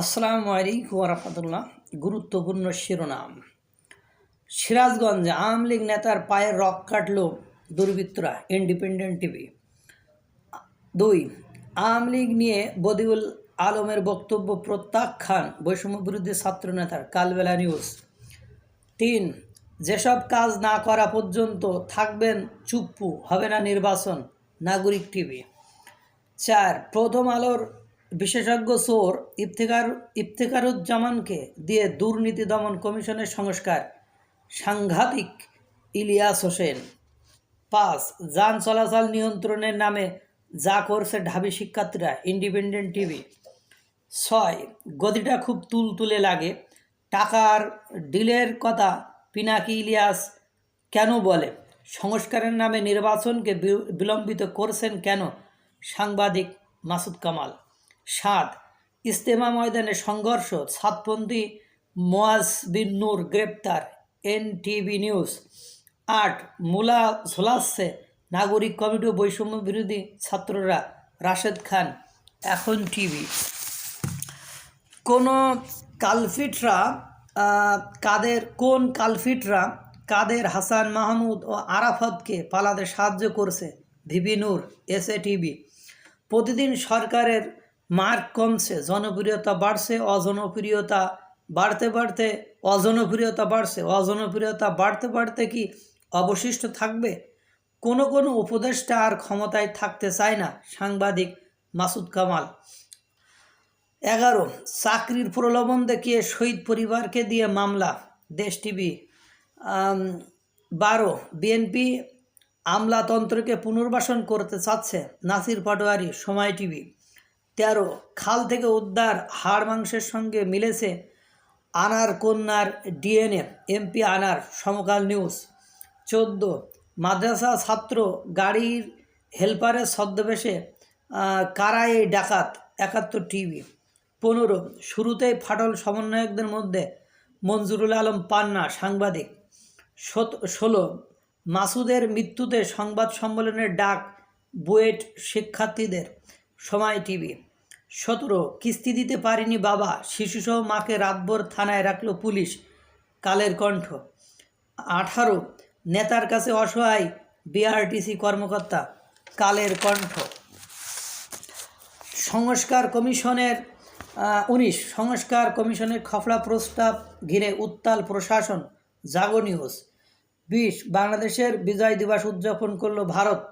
আসসালামু আলাইকুম রহমতুল্লাহ। গুরুত্বপূর্ণ শিরোনাম। সিরাজগঞ্জ আওয়ামী লীগ নেতার পায়ের রক কাটল দুর্বৃত্তরা ইন্ডিপেন্ডেন্ট টিভি। দুই, আওয়ামী লীগ নিয়ে বদিউল আলমের বক্তব্য প্রত্যাখ্যান, বৈষম্য বিরোধী ছাত্র নেতার কালবেলা নিউজ। তিন, যেসব কাজ না করা পর্যন্ত থাকবেন চুপ্পু, হবে না নির্বাচন, নাগরিক টিভি। চার, প্রথম আলোর বিশেষজ্ঞ সোর ইফতেকার, ইফতেকারুজ্জামানকে দিয়ে দুর্নীতি দমন কমিশনের সংস্কার। সাংঘাতিক ইলিয়াস হোসেন। পাঁচ, যান চলাচল নিয়ন্ত্রণের নামে যা করছে ঢাবি শিক্ষার্থীরা, ইন্ডিপেন্ডেন্ট টিভি। ছয়, গদিটা খুব তুলতুলে লাগে। টাকার ডিলের কথা পিনাকি ইলিয়াস কেন বলে? সংস্কারের নামে নির্বাচনকে বিলম্বিত করছেন কেন? সাংবাদিক মাসুদ কামাল। সাত ইস্তেমা ময়দানে সংঘর্ষ সাতপন্থী মোয়াজ বিন নূর গ্রেপ্তার, এনটিভি নিউজ। আট, মূলা ঝোলাচ্ছে নাগরিক কমিটি ও বৈষম্য বিরোধী ছাত্ররা, রাশেদ খান, এখন টিভি। কোনো কালফিটরা কাদের, কোন কালফিটরা, কাদের হাসান মাহমুদ ও আরাফতকে পালাতে সাহায্য করছে VP Nur S A TV. প্রতিদিন সরকারের মার্ক কমছে, জনপ্রিয়তা বাড়ছে, অজনপ্রিয়তা বাড়তে বাড়তে, অজনপ্রিয়তা বাড়ছে, অজনপ্রিয়তা বাড়তে বাড়তে কি অবশিষ্ট থাকবে? কোনো কোনো উপদেষ্টা আর ক্ষমতায় থাকতে চায় না, সাংবাদিক মাসুদ কামাল। এগারো, চাকরির প্রলোভন দেখিয়ে শহীদ পরিবারকে দিয়ে মামলা, দেশ টিভি। বারো, বিএনপি আমলাতন্ত্রকে পুনর্বাসন করতে চাচ্ছে, নাসির পাটোয়ারি, সময় টিভি। তেরো, খাল থেকে উদ্ধার, হাড় মাংসের সঙ্গে মিলেছে আনার কন্যার ডিএনএ, এমপি আনার, সমকাল নিউজ। চোদ্দ, মাদ্রাসা ছাত্র গাড়ির হেল্পারের ছদ্মবেশে কারা এই ডাকাত, একাত্তর টিভি। পনেরো শুরুতেই ফাটল সমন্বয়কদের মধ্যে মঞ্জুরুল আলম পান্না, সাংবাদিক। ষোলো, মাসুদের মৃত্যুতে সংবাদ সম্মেলনের ডাক বুয়েট শিক্ষার্থীদের। সময় টিভি। সতেরো, কিস্তি দিতে পারিনি বাবা, শিশুসহ মাকে রাতভর থানায় রাখল পুলিশ, কালের কণ্ঠ। আঠারো, নেতার কাছে অসহায় বিআরটিসি কর্মকর্তা, কালের কণ্ঠ। সংস্কার কমিশনের উনিশ, সংস্কার কমিশনের খফড়া প্রস্তাব ঘিরে উত্তাল প্রশাসন, জাগো নিউজ। বিশ, বাংলাদেশের বিজয় দিবস উদযাপন করল ভারত,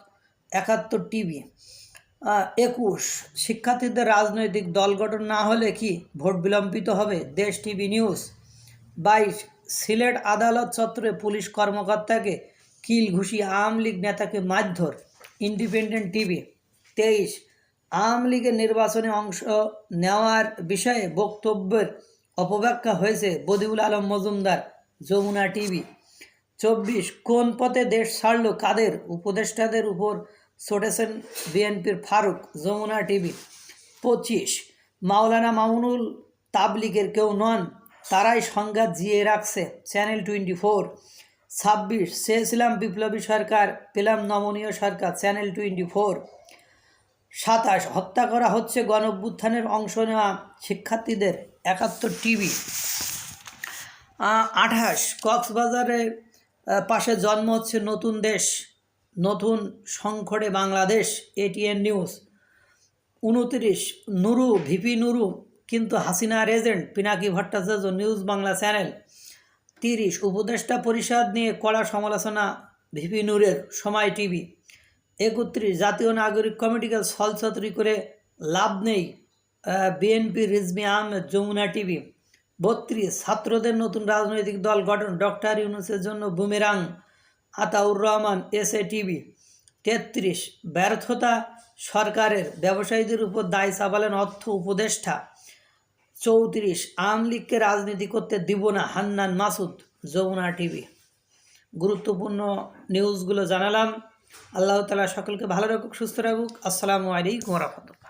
একাত্তর টিভি। একুশ। শিক্ষার্থীদের রাজনৈতিক দল গঠন না হলে কি ভোট বিলম্বিত হবে? দেশ টিভি নিউজ। বাইশ, সিলেট আদালত চত্বরে পুলিশ কর্মকর্তাকে কিল ঘুষি আওয়ামী লীগ নেতাকে মারধর, ইন্ডিপেন্ডেন্ট টিভি। তেইশ, আওয়ামী লীগের নির্বাচনে অংশ নেওয়ার বিষয়ে বক্তব্যের অপব্যাখ্যা হয়েছে বদিউল আলম মজুমদার, যমুনা টিভি। চব্বিশ, কোন পথে দেশ ছাড়ল, কাদের? উপদেষ্টাদের উপর ছড়েছেন বিএনপির ফারুক, যমুনা টিভি, পঁচিশ। মাওলানা মামুনুল তাবলিগের কেউ নন, তারাই সংঘাত জিয়ে রাখছে, চ্যানেল টোয়েন্টি ফোর ছাব্বিশ চেয়েছিলাম বিপ্লবী সরকার, পেলাম নমনীয় সরকার, চ্যানেল টোয়েন্টি ফোর সাতাশ, হত্যা করা হচ্ছে গণ অংশ নেওয়া শিক্ষার্থীদের, একাত্তর টিভি। আঠাশ কক্সবাজারের পাশে জন্ম হচ্ছে নতুন দেশ। নতুন সংকটে বাংলাদেশ এটিএন নিউজ উনত্রিশ, নুরু, ভিপি নুরু, কিন্তু হাসিনার agent Pinaki Bhattacharya, news Bangla channel. তিরিশ, উপদেষ্টা পরিষদ নিয়ে কড়া সমালোচনা, ভিপি নূরের, সময় টিভি। একত্রিশ, জাতীয় নাগরিক কমিটিকে ছলছত্রি করে লাভ নেই বিএনপি রিজমি আহমেদ যমুনা টিভি। বত্রিশ, ছাত্রদের নতুন রাজনৈতিক দল গঠন, ডক্টর ইউনুসের জন্য boomerang. Ataur Rahman S TV তেত্রিশ, ব্যর্থতা সরকারের ব্যবসায়ীদের উপর দায় চাপালেন অর্থ উপদেষ্টা। চৌত্রিশ, আওয়ামী লীগকে রাজনীতি করতে দিব না, হান্নান মাসুদ, যমুনা টিভি। গুরুত্বপূর্ণ নিউজগুলো জানালাম। আল্লাহ তালা সকলকে ভালো রাখুক, সুস্থ রাখুক। আসসালামু আলাইকুম রহমতুল্লাহ।